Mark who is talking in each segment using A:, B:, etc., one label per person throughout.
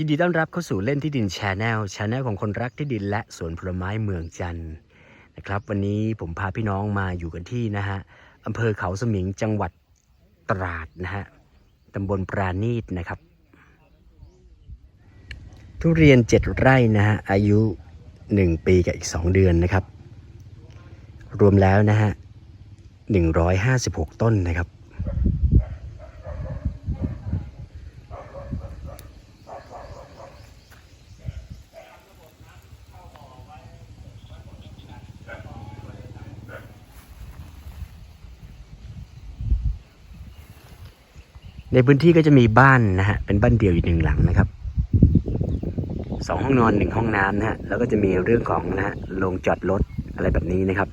A: ยินดีต้อนรับเข้าสู่เล่นที่ดินชาแนลชาแนลของคนรักที่ดินและสวนผลไม้เมืองจันทร์นะครับวันนี้ผมพาพี่น้องมาอยู่กันที่นะฮะอำเภอเขาสมิงจังหวัดตราดนะฮะตำบลปราณีตนะครับ ทุเรียนเจ็ดไร่นะฮะอายุหนึ่งปีกับอีกสองเดือนนะครับ รวมแล้วนะฮะหนึ่งร้อยห้าสิบหกต้นนะครับ ในพื้นที่ก็จะมีบ้านนะฮะ เป็นบ้านเดี่ยวอยู่หนึ่งหลังนะครับสองห้องนอนหนึ่งห้องน้ำนะฮะ แล้วก็จะมีเรื่องของนะฮะโรงจอดรถอะไรแบบนี้นะครับ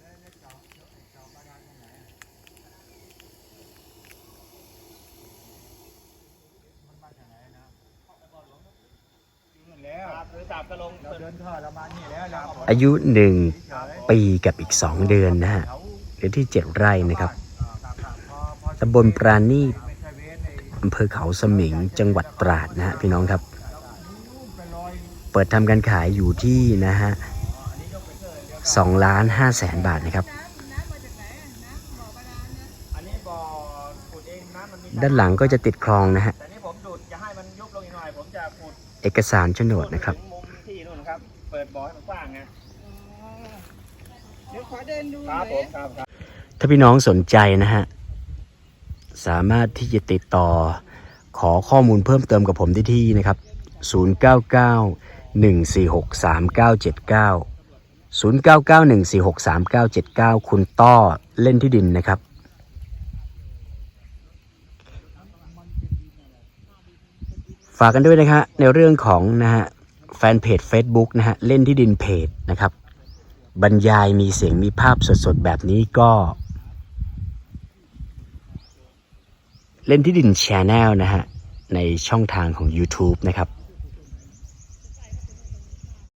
B: แล้วหรือสามกระลง
C: เราเดินท่อเรามานี่แล้วเราเา
A: อายุหนึ่งปีกับอีกสองเดือนนะฮะเดือนที่เจ็ดไร่นะครับตำบลปราณีตอำเภอเขาสมิงจังหวัดตราดนะฮะพี่น้องครับ เปิดทำการขายอยู่ที่นะฮะสองล้านห้าแสนบาทนะครับ
B: อันนี้บ่อขุดเองน้ำมันมี
A: ด้านหลังก็จะติดคลองนะฮะ
B: แต่นี่ผมดูดจะ
A: เอกสารโฉนดนะครับ
B: ถึงมุมที่นู่นนะครับ เปิดบ่อให้มันกว้างไง
D: เดี๋ยวขอเดินดูห
B: ค
D: น่
B: รั
D: อบย
B: ผมครับครับ
A: ถ้าพี่น้องสนใจนะฮะ สามารถที่จะติดต่อขอข้อมูลเพิ่มเติมกับผมได้ที่นะครับ 099 146 3979 099 146 3979 คุณต้อเล่นที่ดินนะครับากกันด้วยนะฮะในเรื่องของนะฮะแฟนเพจ Facebook นะฮะเล่นที่ดินเพจนะครับ บรรยายมีเสียงมีภาพสดๆ แบบนี้ก็ เล่นที่ดินแชนแนลนะฮะในช่องทางของ YouTube นะครับ